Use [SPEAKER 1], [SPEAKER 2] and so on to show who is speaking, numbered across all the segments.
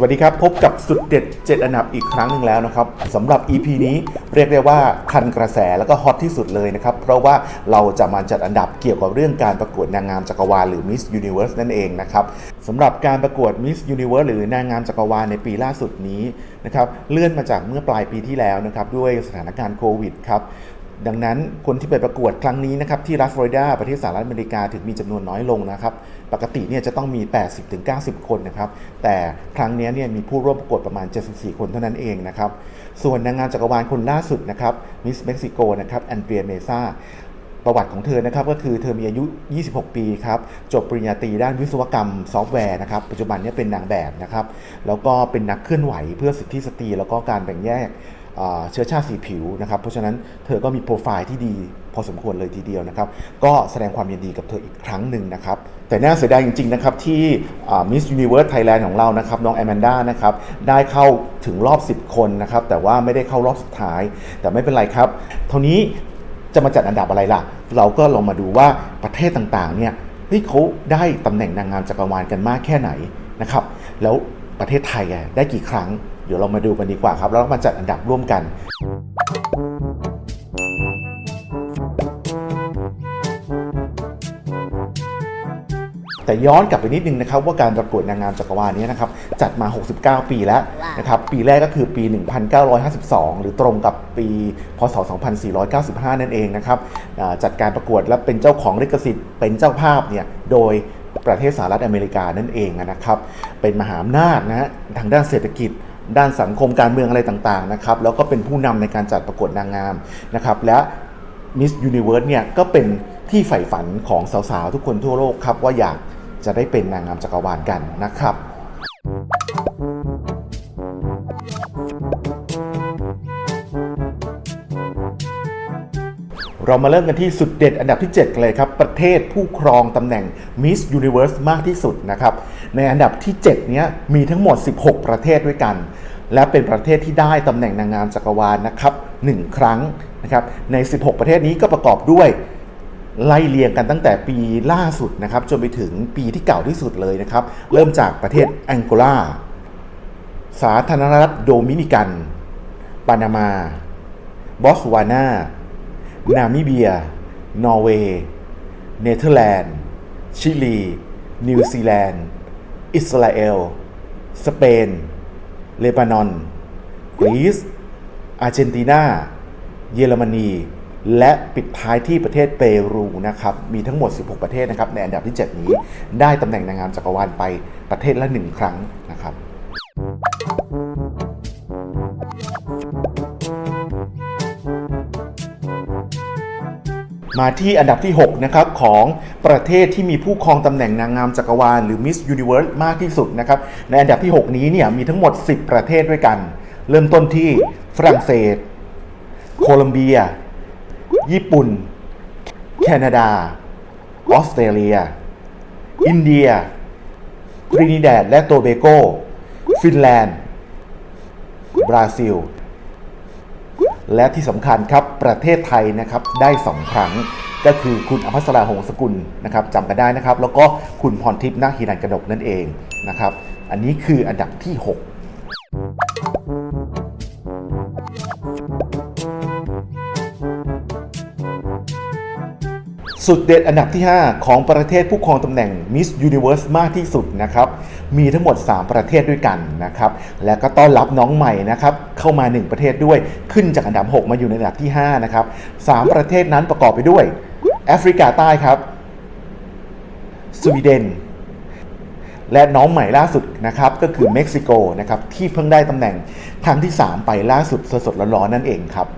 [SPEAKER 1] สวัสดีครับ พบกับสุดเด็ด 7 อันดับอีกครั้งหนึ่งแล้วนะครับสำหรับ EP นี้เรียกได้ว่าทันกระแสแล้วก็ฮอตที่สุดเลยนะครับ เพราะว่าเราจะมาจัดอันดับเกี่ยวกับเรื่องการประกวดนางงามจักรวาลหรือ Miss Universe นั่นเองนะครับสำหรับการประกวด Miss Universe หรือนางงามจักรวาลในปีล่าสุดนี้นะครับเลื่อนมาจากเมื่อปลายปีที่แล้วนะครับด้วยสถานการณ์โควิดครับ ดังนั้นคนที่ไปประกวดครั้งนี้นะครับที่รัฐฟลอริดาประเทศสหรัฐอเมริกาถึงมีจำนวนน้อยลงนะครับ ปกติเนี่ยจะต้องมี 80-90 คนนะครับ แต่ครั้งนี้เนี่ยมีผู้ร่วมประกวดประมาณ 74 คนเท่านั้นเองนะครับ ส่วนนางงามจักรวาลคนล่าสุดนะครับมิสเม็กซิโกนะครับแอนเดรียเมซาประวัติของเธอนะครับก็คือเธอมีอายุ 26 ปีครับจบปริญญาตรีด้านวิศวกรรมซอฟต์แวร์นะครับปัจจุบันเนี้เป็นนางแบบนะครับแล้วก็เป็นนักเคลื่อนไหวเพื่อสิทธิสตรีแล้วก็การแบ่งแยก เชื้อชาติสีผิวนะครับเพราะฉะนั้นเธอก็มีโปรไฟล์ที่ดีพอสมควรเลยทีเดียวนะครับ ก็แสดงความยินดีกับเธออีกครั้งหนึ่งนะครับ แต่น่าเสียดายจริง ๆ นะครับ ที่มิสยูนิเวิร์สไทยแลนด์ของเรานะครับน้องแอมแมนด้านะครับได้เข้าถึงรอบ 10 คนนะครับ แต่ว่าไม่ได้เข้ารอบสุดท้าย แต่ไม่เป็นไรครับ เท่านี้จะมาจัดอันดับอะไรล่ะ เราก็ลองมาดูว่าประเทศต่างๆเนี่ยเฮ้ยเขาได้ตำแหน่งนางงามจักรวาลกันมากแค่ไหนนะครับแล้วประเทศไทยได้กี่ครั้ง เดี๋ยวเรามาดูกันดีกว่าครับ แล้วมาจัดอันดับร่วมกัน แต่ย้อนกลับไปนิดนึงนะครับว่าการประกวดนางงามจักรวาลนี้นะครับจัดมา 69 ปีแล้วนะครับปีแรกก็คือปี 1952 หรือตรงกับปีพศ 2495 นั่นเองนะครับจัดการประกวดและเป็นเจ้าของลิขสิทธิ์เป็นเจ้าภาพเนี่ยโดยประเทศสหรัฐอเมริกานั่นเองนะครับ เป็นมหาอำนาจนะฮะทางด้านเศรษฐกิจ ด้านสังคมการเมืองอะไรต่างๆนะครับแล้วก็เป็นผู้นำในการจัดประกวดนางงามนะครับและ Miss Universe เนี่ยก็เป็นที่ใฝ่ฝันของสาวๆ ทุกคนทั่วโลกครับ ว่าอยากจะได้เป็นนางงามจักรวาลกันนะครับเรามาเริ่มกันที่สุดเด็ดอันดับที่ 7 กันเลยครับ ประเทศผู้ครองตำแหน่ง Miss Universe มากที่สุดนะครับ ในอันดับที่ 7 เนี้ยมีทั้งหมด 16 ประเทศด้วยกัน และเป็นประเทศที่ได้ตำแหน่งนางงามจักรวาลนะครับ 1 ครั้งนะครับใน 16 ประเทศนี้ก็ประกอบด้วยไล่เรียงกันตั้งแต่ปีล่าสุดนะครับจนไปถึงปีที่เก่าที่สุดเลยนะครับ เริ่มจากประเทศแองโกลา สาธารณรัฐโดมินิกัน ปานามา บอสวานา นามิเบีย นอร์เวย์ เนเธอร์แลนด์ ชิลี นิวซีแลนด์ อิสราเอล สเปน เลบานอนกรีซอาร์เจนตินา เยอรมนี และปิดท้ายที่ประเทศเปรูนะครับ มีทั้งหมด 16 ประเทศนะครับ ในอันดับที่ 7 นี้ ได้ตำแหน่งนางงามจักรวาลไปประเทศละ 1 ครั้งนะครับ มาที่อันดับที่ 6 นะครับ ของประเทศที่มีผู้ครองตำแหน่งนางงามจักรวาลหรือ Miss Universe มากที่สุดนะครับ ในอันดับที่ 6 นี้เนี่ยมีทั้งหมด 10 ประเทศด้วยกัน เริ่มต้นที่ฝรั่งเศส โคลัมเบีย ญี่ปุ่น แคนาดา ออสเตรเลีย อินเดียทรินิแดดและโตเบโก ฟินแลนด์ บราซิล และที่สำคัญครับประเทศไทยนะครับได้ 2 ครั้งก็คือคุณอภัสราหงสกุลนะครับจำกันได้นะครับ แล้วก็คุณพรทิพย์นาคฮิรันกระดกนั่นเองนะครับ อันนี้คืออันดับที่ 6 สุดเด็ดอันดับที่ 5 ของประเทศผู้ครองตำแหน่ง Miss Universe มากที่สุดนะครับ มีทั้งหมด 3 ประเทศด้วยกันนะครับ และก็ต้อนรับน้องใหม่นะครับ เข้ามา 1 ประเทศด้วย ขึ้นจากอันดับ 6 มาอยู่ในอันดับที่ 5 นะครับ 3 ประเทศนั้นประกอบไปด้วย แอฟริกาใต้ครับ สวีเดน และน้องใหม่ล่าสุดนะครับ ก็คือเม็กซิโกนะครับ ที่เพิ่งได้ตำแหน่งครั้งที่ 3 ไปล่าสุดสดๆร้อนๆนั่นเองครับ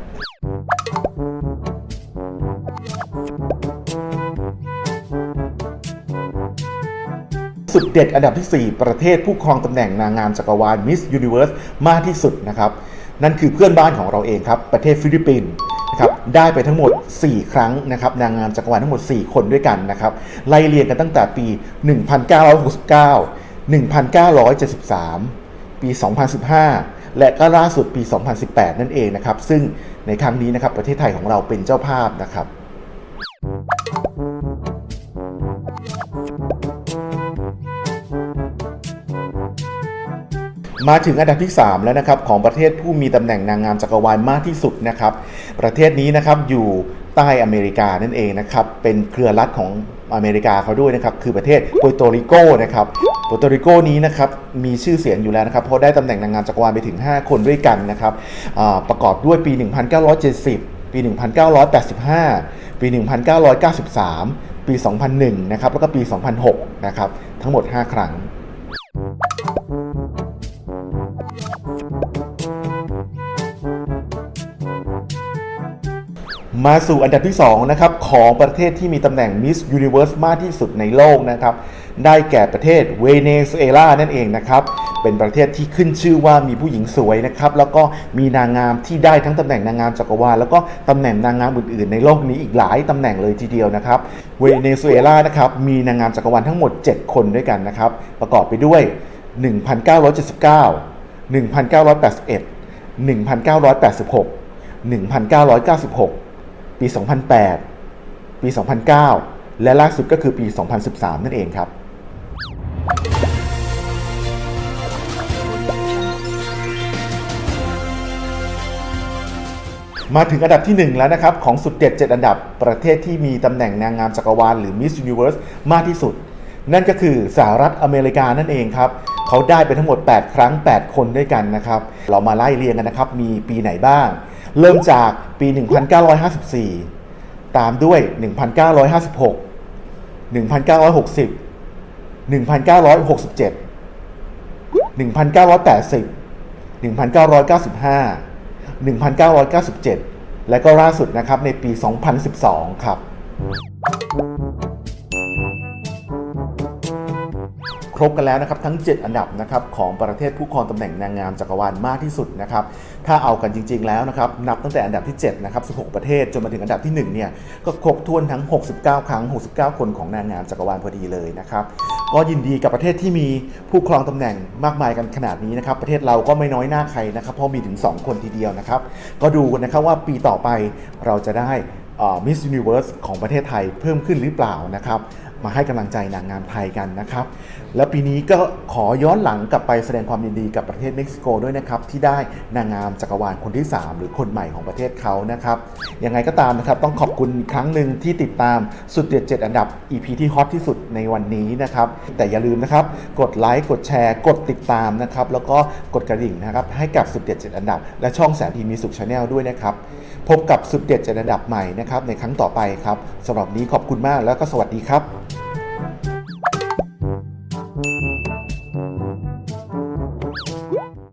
[SPEAKER 1] สุดเด็ดอันดับที่ 4 ประเทศผู้ครองตำแหน่งนางงามจักรวาล Miss Universe มากที่สุดนะครับนั่นคือเพื่อนบ้านของเราเองครับ ประเทศฟิลิปปินส์นะครับได้ไปทั้งหมด 4 ครั้งนะครับนางงามจักรวาลทั้งหมด 4 คนด้วยกันนะครับไล่เรียงกันตั้งแต่ปี 1969 1973 ปี 2015 และก็ล่าสุดปี 2018 นั่นเองนะครับซึ่งในครั้งนี้นะครับประเทศไทยของเราเป็นเจ้าภาพนะครับ มาถึงอันดับที่ 3 แล้วนะครับของประเทศผู้มีตำแหน่งนางงามจักรวาลมากที่สุดนะครับประเทศนี้นะครับอยู่ใต้อเมริกานั่นเองนะครับเป็นเครือรัฐของอเมริกาเขาด้วยนะครับคือประเทศโปโตริโกนะครับโปโตริโกนี้นะครับมีชื่อเสียงอยู่แล้วนะครับเพราะได้ตำแหน่งนางงามจักรวาลไปถึง 5 คนด้วยกันนะครับประกอบด้วยปี 1970 ปี 1985 ปี 1993 ปี 2001 นะครับแล้วก็ปี 2006 นะครับทั้งหมด 5 ครั้ง มาสู่อันดับที่2นะครับของประเทศที่มีตำแหน่ง Miss Universe มากที่สุดในโลกนะครับ ได้แก่ประเทศเวเนซุเอลานั่นเองนะครับ เป็นประเทศที่ขึ้นชื่อว่ามีผู้หญิงสวยนะครับ แล้วก็มีนางงามที่ได้ทั้งตำแหน่งนางงามจักรวาลแล้วก็ตำแหน่งนางงามอื่นๆ ในโลกนี้อีกหลายตำแหน่งเลยทีเดียวนะครับ เวเนซุเอลานะครับมีนางงามจักรวาลทั้งหมด 7 คนด้วยกันนะครับ ประกอบไปด้วย 1,979 1,981 1,986 1,996 ปี 2008 ปี 2009 และล่าสุดก็คือปี 2013 นั่นเองครับมาถึงอันดับที่ 1 แล้วนะครับ ของสุดเด็ด 7 อันดับประเทศที่มีตำแหน่งนางงามจักรวาลหรือ Miss Universe มากที่สุด นั่นก็คือสหรัฐอเมริกานั่นเองครับ เขาได้ไปทั้งหมด 8 ครั้ง 8 คนด้วยกันนะครับ เรามาไล่เรียงกันนะครับ มีปีไหนบ้าง เริ่มจากปี 1954 ตามด้วย 1956 1960 1967 1980 1995 1997 และก็ล่าสุดนะครับในปี 2012 ครับ รบกันแล้วนะครับทั้ง 7 อันดับนะครับของประเทศผู้ครองตำแหน่งนางงามจักรวาลมากที่สุดนะครับถ้าเอากันจริง ๆ แล้วนะครับนับตั้งแต่อันดับที่7นะครับ16 ประเทศจนมาถึงอันดับที่1เนี่ยก็ครบถ้วนทั้ง 69 ครั้ง 69 คนของนางงามจักรวาลพอดีเลยนะครับก็ยินดีกับประเทศที่มีผู้ครองตำแหน่งมากมายกันขนาดนี้นะครับประเทศเราก็ไม่น้อยหน้าใครนะครับเพราะมีถึง 2 คนทีเดียวนะครับก็ดูกันนะครับว่าปีต่อไปเราจะได้มิสยูนิเวิร์สของประเทศไทยเพิ่มขึ้นหรือเปล่านะครับ มาให้กำลังใจนางงามไทยกันนะครับ แล้วปีนี้ก็ขอย้อนหลังกลับไปแสดงความยินดีกับประเทศเม็กซิโกด้วยนะครับที่ได้นางงามจักรวาลคนที่ 3 หรือคนใหม่ของประเทศเขานะครับยังไงก็ตามนะครับต้องขอบคุณครั้งหนึ่งที่ติดตามสุดเด็ด7อันดับ EP ที่ฮอตที่สุดในวันนี้นะครับแต่อย่าลืมนะครับกดไลค์กดแชร์กดติดตามนะครับแล้วก็กดกระดิ่งนะครับให้กับสุดเด็ด7อันดับ และช่องแสนทีมีสุขชาแนลด้วยนะครับพบกับสุดเด็ด7อันดับใหม่นะครับในครั้งต่อไปครับสำหรับนี้ขอบคุณมากแล้วก็สวัสดีครับ